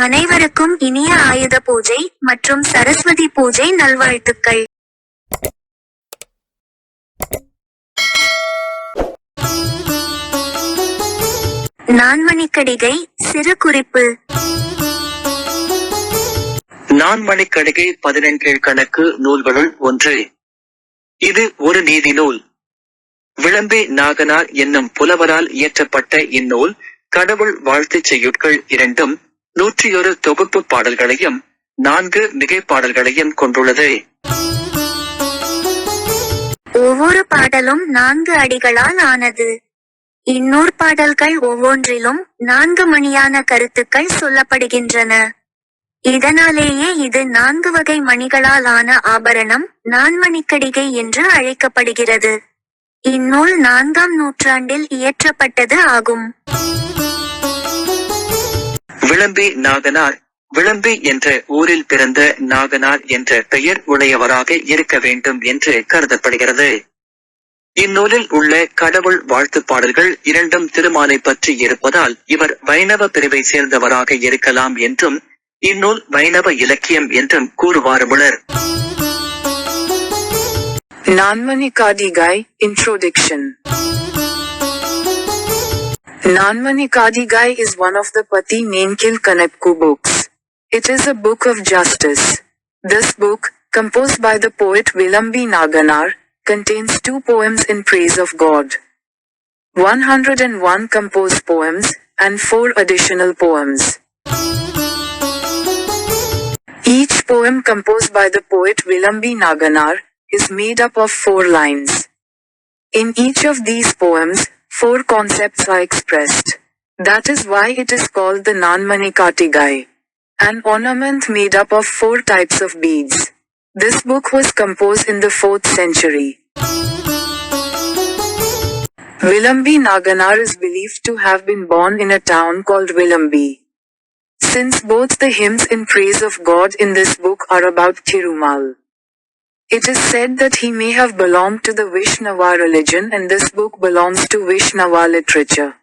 அனைவருக்கும் இனிய ஆயுத பூஜை மற்றும் சரஸ்வதி பூஜை நல்வாழ்த்துக்கள். நான்மணிக்கடிகை சிறு குறிப்பு. நான்மணிக்கடிகை பதினெண்கீழ் கணக்கு நூல்களுள் ஒன்று. இது ஒரு நீதி நூல். விளம்பி நாகனார் என்னும் புலவரால் இயற்றப்பட்ட இந்நூல் கடவுள் வாழ்த்துச் செய்யுட்கள் இரண்டும். நூற்றியொரு தொகுப்பு பாடல்களையும் நான்கு மிகை பாடல்களையும் கொண்டுள்ளது. ஒவ்வொரு பாடலும் நான்கு அடிகளால் ஆனது. இன்னொரு பாடல்கள் ஒவ்வொன்றிலும் நான்கு மணியான கருத்துக்கள் சொல்லப்படுகின்றன. இதனாலேயே இது நான்கு வகை மணிகளால் ஆன ஆபரணம் நான்மணிக்கடிகை என்று அழைக்கப்படுகிறது. இந்நூல் நான்காம் நூற்றாண்டில் இயற்றப்பட்டது ஆகும். விளம்பி நாகனார் விளம்பி என்ற ஊரில் பிறந்த நாகனார் என்ற பெயர் உடையவராக இருக்க வேண்டும் என்று கருதப்படுகிறது. இந்நூலில் உள்ள கடவுள் வாழ்த்து பாடல்கள் இரண்டும் திருமாலை பற்றி இருப்பதால் இவர் வைணவ பிரிவை சேர்ந்தவராக இருக்கலாம் என்றும் இந்நூல் வைணவ இலக்கியம் என்றும் கூறுவாருமுளர் இன்ட்ரோடிக்ஷன் Introduction Nanmanikadigai is one of the Pati Nenkil Kanepku books. It is a book of justice. This book, composed by the poet Vilambi Naganar, contains two poems in praise of God. 101 composed poems, and four additional poems. Each poem composed by the poet Vilambi Naganar is made up of four lines. In each of these poems, four concepts are expressed. That is why it is called the Nanmanikatigai. An ornament made up of four types of beads. This book was composed in the 4th century. Vilambi Naganar is believed to have been born in a town called Vilambi. Since both the hymns in praise of God in this book are about Thirumal. It is said that he may have belonged to the Vishnava religion and this book belongs to Vishnava literature.